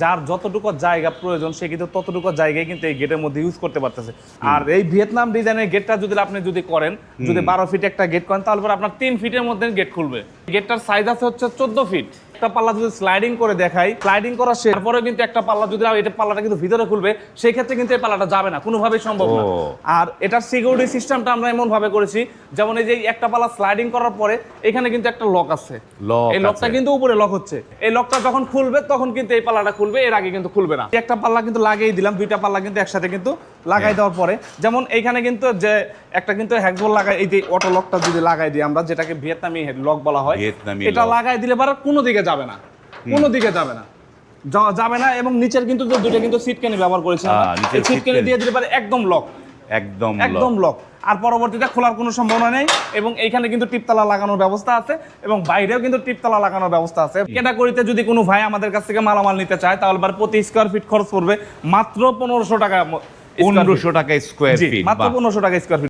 যার যতটুকু জায়গা প্রয়োজন সে কিন্তু ততটুকু জায়গায় কিন্তু এই গেটের মধ্যে ইউজ করতে পারতেছে। আর এই ভিয়েতনাম ডিজাইনের গেটটা যদি আপনি যদি করেন যদি বারো ফিট একটা গেট করেন তাহলে আপনার তিন ফিটের মধ্যে গেট খুলবে। গেটটার সাইজ আছে হচ্ছে চোদ্দ ফিট একটা পাল্লা যদি স্লাইডিং করে দেখাই স্লাইডিং করা শেষ। তারপরে কিন্তু একটা পাল্লা যদি এটা পাল্লাটা কিন্তু ভিতরে খুলবে সেই ক্ষেত্রে কিন্তু এই পাল্লাটা যাবে না কোনোভাবেই সম্ভব না। আর এটার সিকিউরিটি সিস্টেমটা আমরা এমন ভাবে করেছি যেমন এই যে একটা পাল্লা স্লাইডিং করার পরে এখানে কিন্তু একটা লক আছে। এই লকটা কিন্তু উপরে লক হচ্ছে। এই লকটা যখন খুলবে তখন কিন্তু এই পাল্লাটা খুলবে এর আগে কিন্তু খুলবে না। একটা পাল্লা কিন্তু লাগিয়ে দিলাম দুইটা পাল্লা কিন্তু একসাথে কিন্তু লাগাই দেওয়ার পরে। যেমন এইখানে কিন্তু যে একটা কিন্তু হ্যাকবল লাগাই এই যে অটো লকটা যদি লাগাই দিই আমরা যেটাকে ভিয়েতনামি লক বলা হয় এটা লাগাই দিলে পরে কোনো দিকে যাবে না। কোনো দিকে যাবে না। যাবে না এবং নিচের কিন্তু দুইটা কিন্তু সিটকানি ব্যবহার করেছি সিটকানি সিটকানি। দিয়ে দিলে পারে একদম লক একদম একদম লক আর পরবর্তীতে খোলার কোনো সম্ভাবনা নেই এবং এইখানে কিন্তু টিপতলা লাগানোর ব্যবস্থা আছে এবং বাইরেও কিন্তু টিপতলা লাগানোর ব্যবস্থা আছে। ক্যাটাগরিতে যদি কোনো ভাই আমাদের কাছ থেকে মালামাল নিতে চায় তাহলে বার প্রতি স্কোয়ার ফিট খরচ পড়বে মাত্র পনেরোশো টাকা। পনেরোশো টাকা স্কোয়ার ফিট মাত্র পনেরোশো টাকা স্কোয়ার